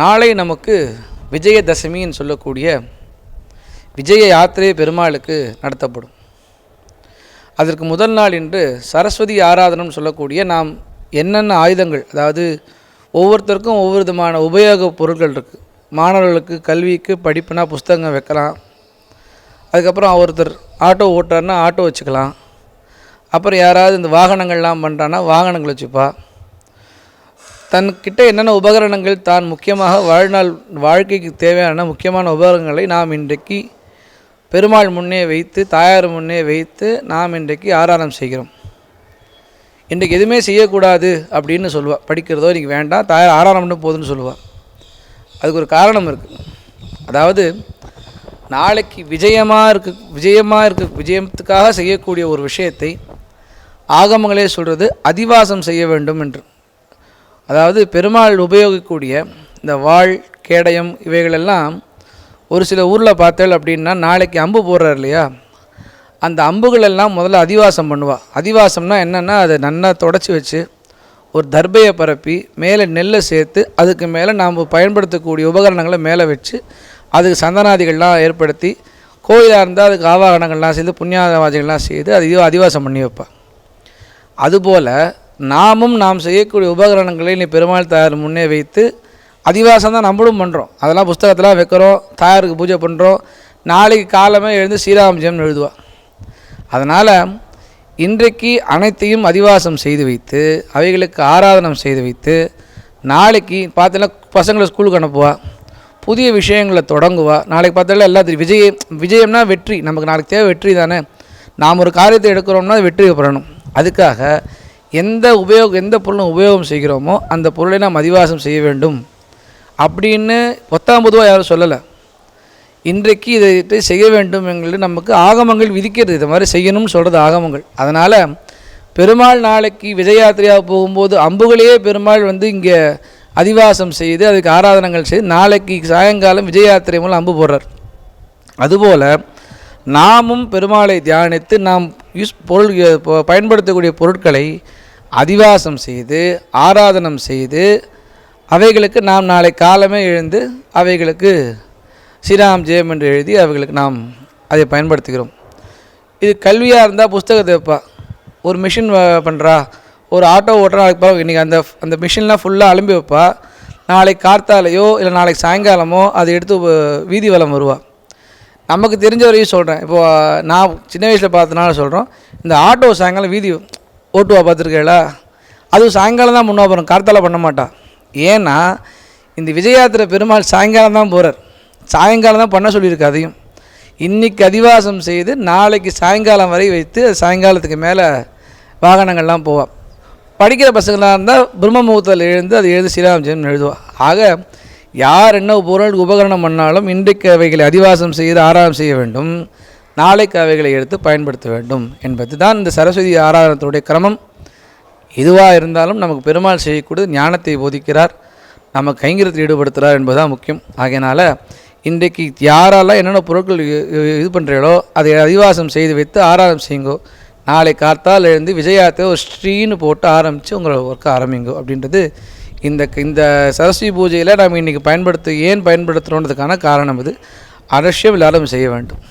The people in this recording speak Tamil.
நாளை நமக்கு விஜயதசமின்னு சொல்லக்கூடிய விஜய யாத்திரை பெருமாளுக்கு நடத்தப்படும். அதற்கு முதல் நாள் இன்று சரஸ்வதி ஆராதனம் சொல்லக்கூடிய நாம் என்னென்ன ஆயுதங்கள் அதாவது ஒவ்வொருத்தருக்கும் ஒவ்வொரு விதமான உபயோக பொருட்கள் இருக்குது மாணவர்களுக்கு கல்விக்கு படிப்புனா புஸ்தகம் வைக்கலாம். அதுக்கப்புறம் ஒருத்தர் ஆட்டோ ஓட்டுறாருன்னா ஆட்டோ வச்சுக்கலாம். அப்புறம் யாராவது இந்த வாகனங்கள்லாம் பண்ணுறான்னா வாகனங்கள் வச்சுப்பா. தன்கிட்ட என்னென்ன உபகரணங்கள் தான் முக்கியமாக வாழ்நாள் வாழ்க்கைக்கு தேவையான முக்கியமான உபகரணங்களை நாம் இன்றைக்கு பெருமாள் முன்னே வைத்து தாயார் முன்னே வைத்து நாம் இன்றைக்கு ஆராதனம் செய்கிறோம். இன்றைக்கு எதுவுமே செய்யக்கூடாது அப்படின்னு சொல்லுவாள் படிக்கிறதோ இன்றைக்கி வேண்டாம். தாயார் ஆராதனம் பண்ண போதுன்னு சொல்லுவாள் அதுக்கு ஒரு காரணம் இருக்குது அதாவது நாளைக்கு விஜயமாக இருக்க விஜயமாக இருக்க விஜயத்துக்காக செய்யக்கூடிய ஒரு விஷயத்தை ஆகமங்களே சொல்கிறது அதிவாசம் செய்ய வேண்டும் என்று. அதாவது பெருமாள் உபயோகிக்கக்கூடிய இந்த வாழ் கேடயம் இவைகளெல்லாம் ஒரு சில ஊரில் பார்த்தேள் அப்படின்னா நாளைக்கு அம்பு போடுறார் இல்லையா? அந்த அம்புகளெல்லாம் முதல்ல அதிவாசம் பண்ணுவா. அதிவாசம்னா என்னென்னா அதை நன்னா தொடச்சி வச்சு ஒரு தர்பையை பரப்பி மேலே நெல்லை சேர்த்து அதுக்கு மேலே நாம் பயன்படுத்தக்கூடிய உபகரணங்களை மேலே வச்சு அதுக்கு சந்தனாதிகள்லாம் ஏற்படுத்தி கோயிலாக இருந்தால் அதுக்கு ஆவாகனங்கள்லாம் செய்து புண்ணியாவாதிகள்லாம் செய்து அது அதிவாசம் பண்ணி வைப்பாள் அதுபோல் நாமும் நாம் செய்யக்கூடிய உபகரணங்களை நீ பெருமாள் தாயார் முன்னே வைத்து அதிவாசம் தான் நம்மளும் பண்ணுறோம் அதெல்லாம் புஸ்தகத்தெல்லாம் வைக்கிறோம் தாயாருக்கு பூஜை பண்ணுறோம் நாளைக்கு காலமே எழுந்து ஸ்ரீராமஜெயம் எழுதுவாள் அதனால் இன்றைக்கு அனைத்தையும் அதிவாசம் செய்து வைத்து அவைகளுக்கு ஆராதனம் செய்து வைத்து நாளைக்கு பார்த்தீங்கன்னா பசங்களை ஸ்கூலுக்கு அனுப்புவா. புதிய விஷயங்களை தொடங்குவா. நாளைக்கு பார்த்தாலும் எல்லாத்தையும் விஜயம் விஜயம்னா வெற்றி. நமக்கு நாளைக்கு தேவை வெற்றி தானே. நாம் ஒரு காரியத்தை எடுக்கிறோம்னா வெற்றி பெறணும். அதுக்காக எந்த உபயோகம் எந்த பொருளும் உபயோகம் செய்கிறோமோ அந்த பொருளை நாம் அதிவாசம் செய்ய வேண்டும். அப்படின்னு பத்தாம் பொதுவாக யாரும் சொல்லலை. இன்றைக்கு இதை செய்ய வேண்டும் எங்களுக்கு நமக்கு ஆகமங்கள் விதிக்கிறது. இது மாதிரி செய்யணும்னு சொல்கிறது ஆகமங்கள். அதனால் பெருமாள் நாளைக்கு விஜயாத்திரையாக போகும்போது அம்புகளையே பெருமாள் வந்து இங்கே அதிவாசம் செய்து அதுக்கு ஆராதனங்கள் செய்து நாளைக்கு சாயங்காலம் விஜயாத்திரை மூலம் அம்பு போடுறார். அதுபோல் நாமும் பெருமாளை தியானித்து நாம் யூஸ் பொருள் பயன்படுத்தக்கூடிய பொருட்களை அதிவாசம் செய்து ஆராதனம் செய்து அவைகளுக்கு நாம் நாளை காலமே எழுந்து அவைகளுக்கு ஸ்ரீராம் ஜெயம் என்று எழுதி அவைகளுக்கு நாம் அதை பயன்படுத்துகிறோம். இது கல்வியாக இருந்தால் புஸ்தகத்தை வைப்பா. ஒரு மிஷின் பண்ணுறா ஒரு ஆட்டோ ஓட்டுறா நாளைக்கு இன்றைக்கி அந்த அந்த மிஷின்லாம் ஃபுல்லாக அலம்பி வைப்பா. நாளைக்கு கார்த்தாலையோ இல்லை நாளைக்கு சாயங்காலமோ அதை எடுத்து வீதி வலம் வருவாள் நமக்கு தெரிஞ்ச வரையும் சொல்கிறேன் இப்போது நான் சின்ன வயசில் பார்த்தனால சொல்கிறோம் இந்த ஆட்டோ சாயங்காலம் வீதி ஓட்டுவா பார்த்துருக்கேளா அதுவும் சாயங்காலம் தான் முன்னே போகிறோம் கார்த்தால பண்ண மாட்டான் ஏன்னா இந்த விஜயாத்திரை பெருமாள் சாயங்காலம் தான் போகிறார் சாயங்காலம் தான் பண்ண சொல்லியிருக்கு அதையும். இன்றைக்கி அதிவாசம் செய்து நாளைக்கு சாயங்காலம் வரை வைத்து சாயங்காலத்துக்கு மேலே வாகனங்கள்லாம் போவாள் படிக்கிற பசங்களாக இருந்தால் பிரம்ம முகூர்த்தத்தில் எழுந்து அது எழுது ஸ்ரீராமஜெயம் எழுதுவா. ஆக யார் என்ன பொருள் உபகரணம் பண்ணாலும் இன்றைக்கு அவைகளை அதிவாசம் செய்து ஆராயம் செய்ய வேண்டும். நாளைக்கு அவைகளை எடுத்து பயன்படுத்த வேண்டும் என்பது தான் இந்த சரஸ்வதி ஆராதனத்துடைய கிரமம். எதுவாக இருந்தாலும் நமக்கு பெருமாள் செய்யக்கூடிய ஞானத்தை போதிக்கிறார். நம்ம கைங்கரத்தில் ஈடுபடுத்துகிறார் என்பதுதான் முக்கியம். ஆகையினால் இன்றைக்கு யாரெல்லாம் என்னென்ன பொருட்கள் இது பண்ணுறீங்களோ அதை அதிவாசம் செய்து வைத்து ஆராதனம் செய்யுங்கோ. நாளை காத்தால் எழுந்து விஜயாத்தை ஒரு ஸ்ரீன்னு போட்டு ஆரம்பித்து உங்களை ஒர்க்கை ஆரம்பிங்கோ அப்படின்றது இந்த இந்த சரஸ்வதி பூஜையில் நம்ம இன்றைக்கி பயன்படுத்த ஏன் பயன்படுத்துகிறோன்றதுக்கான காரணம் இது. அவசியம் எல்லாரும் செய்ய வேண்டும்.